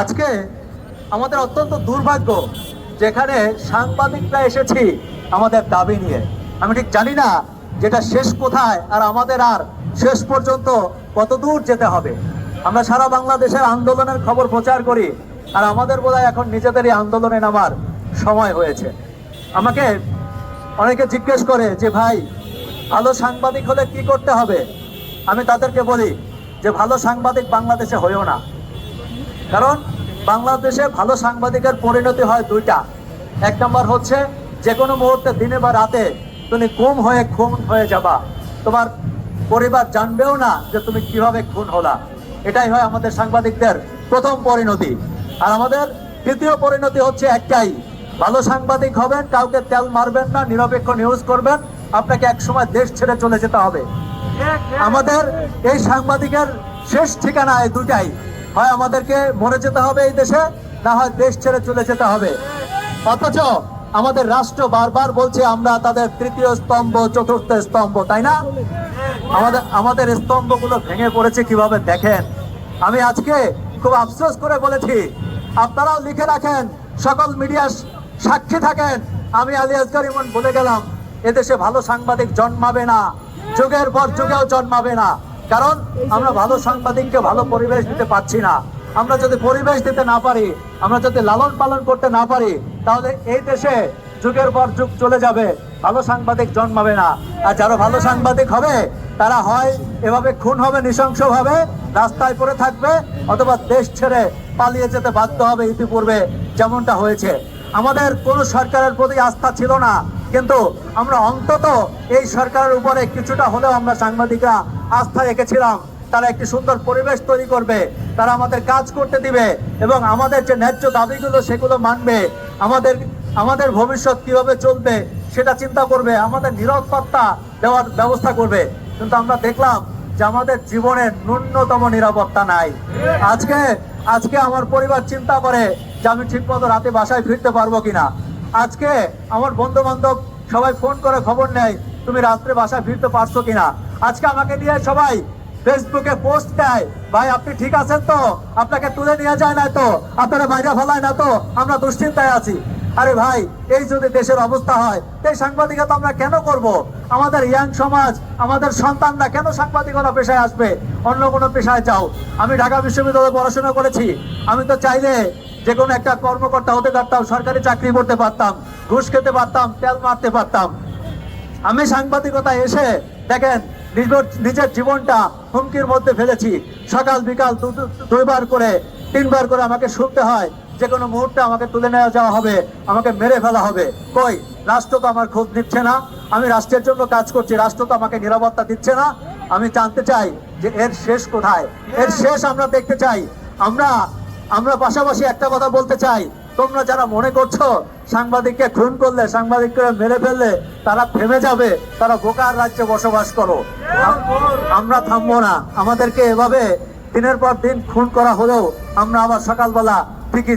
আজকে আমাদের অত্যন্ত দুর্ভাগ্য যেখানে সাংবাদিকরা এসেছি আমাদের দাবি নিয়ে। আমি ঠিক জানি না যেটা শেষ কোথায় আর আমাদের আর শেষ পর্যন্ত কত দূর যেতে হবে। আমরা সারা বাংলাদেশের আন্দোলনের খবর প্রচার করি আর আমাদের বোধহয় এখন নিজেদেরই আন্দোলনে নামার সময় হয়েছে। আমাকে অনেকে জিজ্ঞেস করে যে, ভাই, ভালো সাংবাদিক হলে কি করতে হবে? আমি তাদেরকে বলি যে, ভালো সাংবাদিক বাংলাদেশে হয়েও না। কারণ বাংলাদেশে ভালো সাংবাদিকের পরিণতি হয় দুইটা। এক নম্বর হচ্ছে যে কোনো মুহূর্তে দিনে বা রাতে তুমি গুম হয়ে খুন হয়ে যাবা। তোমার পরিবার জানবেও না যে তুমি কীভাবে খুন হলা। এটাই হয় আমাদের সাংবাদিকদের প্রথম পরিণতি। আর আমাদের দ্বিতীয় পরিণতি হচ্ছে একটাই ভালো সাংবাদিক হবেন কাউকে তেল মারবেন না নিরপেক্ষ নিউজ করবেন আপনাকে একসময় দেশ ছেড়ে চলে যেতে হবে। আমাদের এই সাংবাদিকের শেষ ঠিকানা এই দুটাই হয় আমাদেরকে মরে যেতে হবে এই দেশে, না হয় দেশ ছেড়ে চলে যেতে হবে। অথচ আমাদের রাষ্ট্র বারবার বলছে আমরা তাদের তৃতীয় স্তম্ভ, চতুর্থ স্তম্ভ, তাই না? আমাদের আমাদের স্তম্ভগুলো ভেঙে পড়েছে কীভাবে দেখেন? আমি আজকে খুব আফসোস করে বলেছি, আপনারাও লিখে রাখেন, সকল মিডিয়া সাক্ষী থাকেন। আমি আলী আসগার ইমন বলে গেলাম, এদেশে ভালো সাংবাদিক জন্মাবে না, যুগের পর যুগেও জন্মাবে না। কারণ আমরা ভালো সাংবাদিককে ভালো পরিবেশ দিতে পারছি না। আমরা যদি পরিবেশ দিতে না পারি, আমরা যদি লালন পালন করতে না পারি, তাহলে এই দেশে যুগের পর যুগ চলে যাবে, ভালো সাংবাদিক জন্মাবে না। আর যারা ভালো সাংবাদিক হবে, তারা হয় এভাবে খুন হবে নৃশংসভাবে রাস্তায় পড়ে থাকবে, অথবা দেশ ছেড়ে পালিয়ে যেতে বাধ্য হবে ইতিপূর্বে, যেমনটা হয়েছে। আমাদের কোনো সরকারের প্রতি আস্থা ছিল না। কিন্তু আমরা অন্তত এই সরকারের উপরে কিছুটা হলেও আমরা সাংবাদিকরা আস্থা রেখেছিলাম। তারা একটি সুন্দর পরিবেশ তৈরি করবে। তারা আমাদের কাজ করতে দিবে এবং আমাদের যে ন্যায্য দাবিগুলো সেগুলো মানবে। আমাদের আমাদের ভবিষ্যৎ কীভাবে চলবে সেটা চিন্তা করবে। আমাদের নিরাপত্তা দেওয়ার ব্যবস্থা করবে। কিন্তু আমরা দেখলাম যে আমাদের জীবনের ন্যূনতম নিরাপত্তা নাই। আজকে আজকে আমার পরিবার চিন্তা করে যে আমি ঠিকমতো রাতে বাসায় ফিরতে পারব কিনা। আজকে আমার বন্ধু বান্ধব সবাই ফোন করে খবর নেয়, তুমি রাত্রে বাসায় ফিরতে পারছ কিনা? আজকে আমাকে নিয়ে সবাই ফেসবুকে পোস্ট দেয়, ভাই, আপনি ঠিক আছেন তো? আপনাকে তুলে নিয়ে যায় না তো? আপনারা বাইরে ফেলায় না তো? আমরা দুশ্চিন্তায় আছি। আরে ভাই, এই যদি দেশের অবস্থা হয়, এই সাংবাদিকতা আমরা কেন করব? আমাদের ইয়াং সমাজ, আমাদের সন্তানরা কেন সাংবাদিকতা পেশায় আসবে? অন্য কোনো পেশায় যাও। আমি ঢাকা বিশ্ববিদ্যালয়ে পড়াশোনা করেছি। আমি তো চাইলে যে কোনো একটা কর্মকর্তা হতে পারতাম, সরকারি চাকরি করতে পারতাম, ঘুষ খেতে পারতাম, তেল মারতে পারতাম। আমি সাংবাদিকতায় এসে দেখেন নিজ- নিজের জীবনটা হুমকির মধ্যে ফেলেছি। সকাল, বিকাল দুইবার করে, তিনবার করে আমাকে শুনতে হয়, যে কোনো মুহূর্তে আমাকে তুলে নেওয়া যাওয়া হবে, আমাকে মেরে ফেলা হবে। কই? রাষ্ট্র তো আমার খোঁজ নিচ্ছে না। আমি রাষ্ট্রের জন্য কাজ করছি, রাষ্ট্র তো আমাকে নিরাপত্তা দিচ্ছে না। আমি জানতে চাই যে এর শেষ কোথায়? এর শেষ আমরা দেখতে চাই। আমরা আমরা পাশাপাশি একটা কথা বলতে চাই। তোমরা যারা মনে করছ সাংবাদিককে খুন করলে, সাংবাদিককে মেরে ফেললে, তারা থেমে যাবে, তারা বোকার রাজ্যে বসবাস করো। আমরা থামবো না। আমাদেরকে এভাবে দিনের পর দিন খুন করা হলেও আমরা আবার সকালবেলা ঠিকই